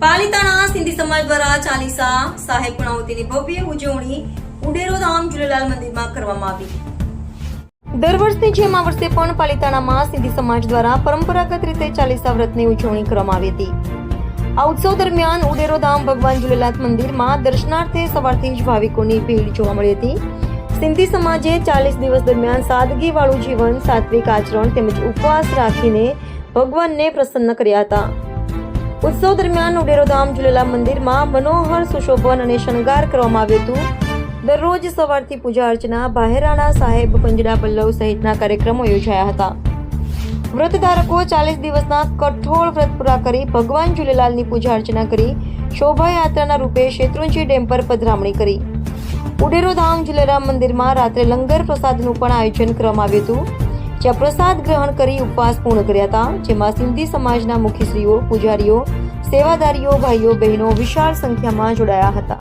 પાલિતાણા સિંધી સમાજ દ્વારા ચાલીસા સાહેબ પૂર્ણાહુતિની ભવ્ય ઉજવણી ઉડેરો ધામ ઝૂલેલાલ મંદિરમાં કરવામાં આવી. દર વર્ષની જેમ આ વર્ષે પણ પાલિતાણામાં સિંધી સમાજ દ્વારા પરંપરાગત રીતે ચાલીસા વ્રતની ઉજવણી કરવામાં આવી હતી. આ ઉત્સવ દરમિયાન ઉડેરો ધામ ભગવાન ઝૂલેલાલ મંદિરમાં દર્શનાર્થે સવારથી જ ભાવિકોની ભીડ જોવા મળી હતી. સિંધી સમાજે ચાલીસ દિવસ દરમિયાન સાદગીવાળું જીવન, સાત્વિક આચરણ તેમજ ઉપવાસ રાખીને ભગવાનને પ્રસન્ન કર્યા હતા. ઉત્સવ દરમિયાન ઉડેરોધામ ઝૂલેલાલ મંદિરમાં મનોહર, સુશોભન અને શણગાર કરવામાં આવ્યું હતું. દરરોજ સવારથી પૂજા અર્ચના બાહેરાણા સાહેબ પંજડા પલ્લવ સહિતના કાર્યક્રમો યોજાયા હતા. વ્રતધારકો ચાલીસ દિવસના કઠોળ વ્રત પૂરા કરી ભગવાન ઝૂલેલાલની પૂજા અર્ચના કરી શોભાયાત્રાના રૂપે શેત્રુંજી ડેમ પર પધરામણી કરી. ઉડેરોધામ ઝૂલેલાલ મંદિરમાં રાત્રે લંગર પ્રસાદનું પણ આયોજન કરવામાં આવ્યું હતું. જ્યાં પ્રસાદ ગ્રહણ કરી ઉપવાસ પૂર્ણ કર્યા હતા, જેમાં સિંધી સમાજના મુખ્યશ્રીઓ પૂજારીઓ, સેવાદારીઓ, ભાઈઓ, બહેનો વિશાળ સંખ્યામાં જોડાયા હતા.